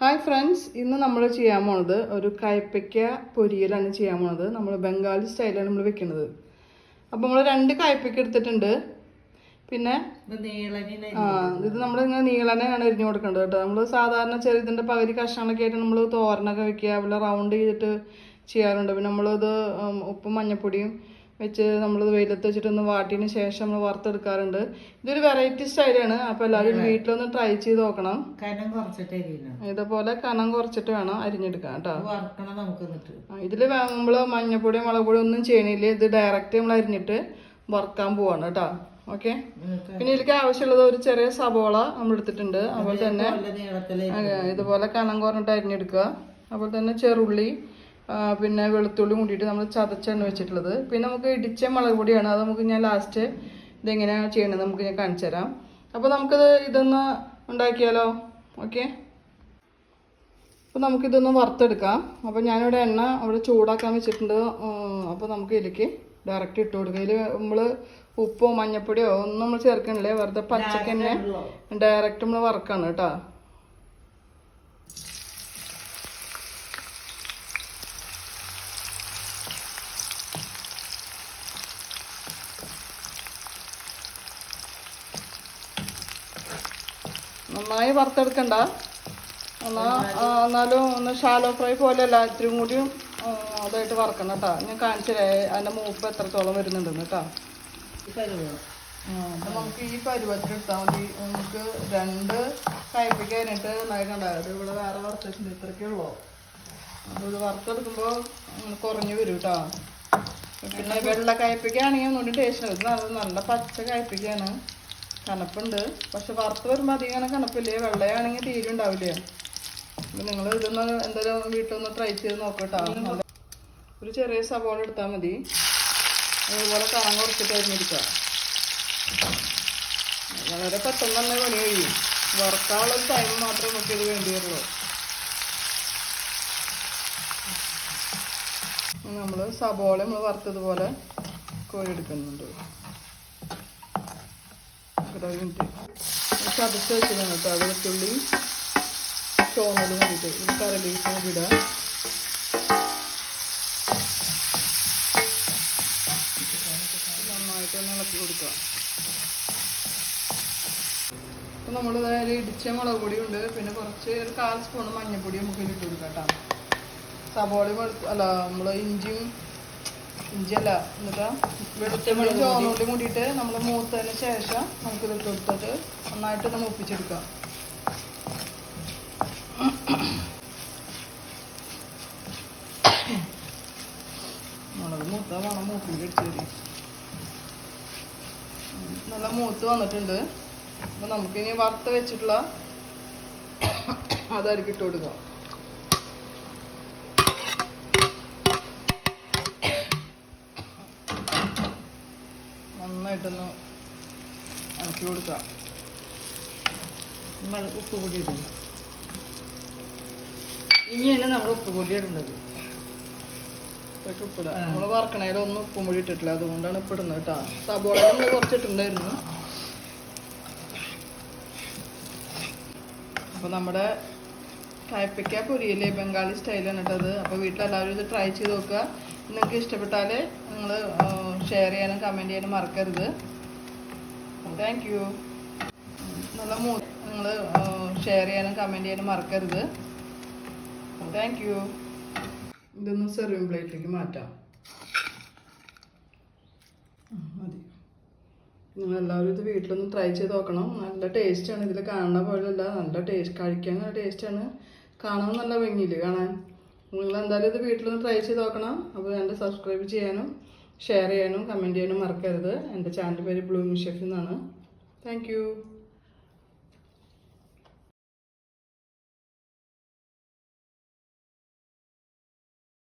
Hi friends ഇന്ന് നമ്മൾ ചെയ്യാൻ പോണത് ഒരു കയപ്പയ്ക്ക പൊരിയലാണ് ചെയ്യാൻ പോണത്. നമ്മൾ ബംഗാളി സ്റ്റൈലാണ് നമ്മൾ വെക്കുന്നത് അപ്പോൾ നമ്മൾ രണ്ട് കയപ്പയ്ക്ക എടുത്തിട്ടുണ്ട്. പിന്നെ ഇത് നീളനിന് ആ ഇത് നമ്മൾ ഇങ്ങനെ നീളനെയാണ് എരിഞ്ഞു കൊടുക്കേണ്ടത് കേട്ടോ. നമ്മൾ സാധാരണ ചെറുതിന്റെ പകുതി കഷ്ണങ്ങളൊക്കെ ആയിട്ട് നമ്മൾ തോരനൊക്കെ വെക്കുക അവിടെ റൗണ്ട് ചെയ്തിട്ട് ചെയ്യാറുണ്ട്. പിന്നെ നമ്മളിത് ഉപ്പും മഞ്ഞപ്പൊടിയും വെച്ച് നമ്മൾ വെയിലത്ത് വെച്ചിട്ടൊന്ന് വാട്ടിയതിന് ശേഷം നമ്മൾ വറുത്തെടുക്കാറുണ്ട്. ഇതൊരു വെറൈറ്റി സ്റ്റൈലാണ് അപ്പോൾ എല്ലാവരും വീട്ടിലൊന്ന് ട്രൈ ചെയ്ത് നോക്കണം. കനം കുറച്ചിട്ട് ഇതുപോലെ കനം കുറച്ചിട്ട് വേണം അരിഞ്ഞെടുക്കാൻ കേട്ടോ. ഇത് നമ്മൾ മഞ്ഞപ്പൊടിയും എന്നിട്ട്. ഇതിൽ നമ്മൾ മഞ്ഞപ്പൊടി മുളക് പൊടി ഒന്നും ചെയ്യണില്ല. ഇത് ഡയറക്റ്റ് നമ്മൾ അരിഞ്ഞിട്ട് വറുക്കാൻ പോവാണ് കേട്ടോ. ഓക്കെ പിന്നെ ഇതിലേക്ക് ആവശ്യമുള്ളത് ഒരു ചെറിയ സബോള നമ്മൾ എടുത്തിട്ടുണ്ട്. അതുപോലെ തന്നെ ഇതുപോലെ കനം കുറഞ്ഞിട്ട് അരിഞ്ഞെടുക്കുക. അതുപോലെ തന്നെ ചെറുള്ളി പിന്നെ വെളുത്തുള്ളി കൂട്ടിയിട്ട് നമ്മൾ ചതച്ചാണ് വെച്ചിട്ടുള്ളത്. പിന്നെ നമുക്ക് ഇടിച്ച മുളക് പൊടിയാണ്. അത് നമുക്ക് ഞാൻ ലാസ്റ്റ് ഇതെങ്ങനെയാണ് ചെയ്യണത് നമുക്ക് ഞാൻ കാണിച്ചു തരാം. അപ്പോൾ നമുക്കിത് ഇതൊന്ന് ഉണ്ടാക്കിയാലോ? ഓക്കെ അപ്പോൾ നമുക്കിതൊന്ന് വറുത്തെടുക്കാം. അപ്പോൾ ഞാനിവിടെ എണ്ണ അവിടെ ചൂടാക്കാൻ വെച്ചിട്ടുണ്ട്. അപ്പോൾ നമുക്ക് ഇതിലേക്ക് ഡയറക്റ്റ് ഇട്ട് കൊടുക്കുക ഇതിൽ നമ്മൾ ഉപ്പോ മഞ്ഞപ്പൊടിയോ ഒന്നും നമ്മൾ ചേർക്കണില്ലേ? വെറുതെ പച്ചക്കന്നെ ഡയറക്റ്റ് നമ്മൾ വറക്കാണ് കേട്ടോ. നന്നായി വറുത്തെടുക്കണ്ട. എന്നാലും ഒന്ന് ഷാലോ ഫ്രൈ പോലെയല്ല ഇത്തിരി കൂടിയും അതായിട്ട് വറക്കണം കേട്ടോ. ഞാൻ കാണിച്ചില്ലേ അതിന്റെ മൂപ്പ് എത്രത്തോളം വരുന്നുണ്ടെന്ന് കേട്ടോ. അപ്പം നമുക്ക് ഈ പരുവത്തിൽ എടുത്താൽ മതി. നമുക്ക് രണ്ട് കയ്പ്പിക്ക് കഴിഞ്ഞിട്ട് നന്നായിട്ടുണ്ടായത് ഇവിടെ വേറെ വറുത്തിട്ടുണ്ട്. ഇത്രയ്ക്കേ ഉള്ളൂ. അപ്പോൾ ഇത് വറുത്തെടുക്കുമ്പോൾ കുറഞ്ഞു വരും കേട്ടോ. പിന്നെ വെള്ള കയ്പ്പിക്കാണെങ്കിൽ ഒന്നുകൂടി ടേസ്റ്റ് ഇത് നല്ല നല്ല പച്ച കയ്പയ്ക്കാണ് കനപ്പുണ്ട്. പക്ഷെ വറുത്ത് വരുമ്പോൾ അധികം കനപ്പില്ലേ? വെള്ളയാണെങ്കിൽ തീരെ ഉണ്ടാവില്ല? അപ്പം നിങ്ങൾ ഇതൊന്ന് എന്തായാലും വീട്ടിലൊന്ന് ട്രൈ ചെയ്ത് നോക്കട്ടോ. ഒരു ചെറിയ സവോള എടുത്താൽ മതി. അതുപോലെ കാണാൻ കുറച്ചിട്ട് അരിഞ്ഞെടുക്കുക വളരെ പെട്ടെന്ന് തന്നെ പണി കഴിയും. വറുക്കാനുള്ള ടൈം മാത്രമേ നമുക്ക് ഇത് വേണ്ടി വരുള്ളൂ നമ്മൾ സബോള നമ്മൾ വറുത്തതുപോലെ കോരിയെടുക്കുന്നുണ്ട്. ഒരു മിനിറ്റ് ചതച്ച് വെച്ചിരുന്നു കേട്ടോ. അത് വെച്ചുള്ളി ചോന്നലും കൂടിയിട്ട്. ഇത് കറിവേപ്പില കൂടി ഇടാം. നന്നായിട്ടൊന്ന് ഇളക്കി കൊടുക്കുക. അപ്പം നമ്മൾ അതായത് ഇടിച്ച മുളക് പൊടിയുണ്ട്. പിന്നെ കുറച്ച് ഒരു കാൽ സ്പൂൺ മഞ്ഞൾപ്പൊടി നമുക്ക് ഇട്ട് കൊടുക്കാം കേട്ടോ. സവോളയും അല്ല നമ്മൾ ഇഞ്ചിയും ഇഞ്ചിയല്ല എന്നിട്ട് വെളുത്തുള്ളി ചോന്നുള്ളി കൂടിയിട്ട് നമ്മൾ മൂത്തതിന് ശേഷം നമുക്കിത് കൊടുത്തിട്ട് നമ്മൾ മൂപ്പിച്ചെടുക്കാം മുളക് മൂത്ത വേണം മൂപ്പിന്റെ അടിച്ചേരി നല്ല മൂത്ത് വന്നിട്ടുണ്ട്. അപ്പം നമുക്കിനി വറുത്ത് വെച്ചിട്ടുള്ള അതായിരിക്കും ഇട്ട് കൊടുക്കുക. നന്നായിട്ടൊന്ന് ഇളക്കി കൊടുക്കുക നമ്മൾ ഉപ്പ് കൂടി ഇടും ഇനിയാണ് നമ്മൾ ഉപ്പ് കൂടി ഇടുന്നത് ഉപ്പിടുക നമ്മൾ വറക്കണേലും ഒന്നും ഉപ്പും പൊടി ഇട്ടിട്ടില്ല. അതുകൊണ്ടാണ് ഇപ്പം ഇടുന്നത് കേട്ടോ. സബോള നമ്മൾ കുറച്ചിട്ടുണ്ടായിരുന്നു. അപ്പോൾ നമ്മുടെ കയ്പ്പയ്ക്ക പൊരിയില്ലേ ബംഗാളി സ്റ്റൈലാണ് കേട്ടത് അപ്പോൾ വീട്ടിലെല്ലാവരും ഇത് ട്രൈ ചെയ്ത് നോക്കുക. നിങ്ങൾക്ക് ഇഷ്ടപ്പെട്ടാൽ നിങ്ങൾ ഷെയർ ചെയ്യാനും കമന്റ് ചെയ്യാനും മറക്കരുത്. താങ്ക് യു നല്ല മൂ നിങ്ങൾ ഷെയർ ചെയ്യാനും കമന്റ് ചെയ്യാനും മറക്കരുത്. താങ്ക് യു ഇതൊന്ന് സെർവിങ് പ്ലേറ്റിലേക്ക് മാറ്റാം. മതി. നിങ്ങളെല്ലാവരും ഇത് വീട്ടിലൊന്ന് ട്രൈ ചെയ്ത് നോക്കണം. നല്ല ടേസ്റ്റാണ് ഇതിൽ കാണുന്ന പോലെയല്ല. നല്ല ടേസ്റ്റ് കഴിക്കാൻ നല്ല ടേസ്റ്റാണ് കാണാൻ നല്ല ഭംഗിയില്ലേ കാണാൻ? നിങ്ങൾ എന്തായാലും ഇത് വീട്ടിലൊന്ന് ട്രൈ ചെയ്ത് നോക്കണം. അപ്പോൾ എന്റെ സബ്സ്ക്രൈബ് ചെയ്യാനും ഷെയർ ചെയ്യാനും കമന്റ് ചെയ്യാനും മറക്കരുത്. എന്റെ ചാനൽ പേര് ബ്ലൂമിങ് ഷെഫ് എന്നാണ്. താങ്ക്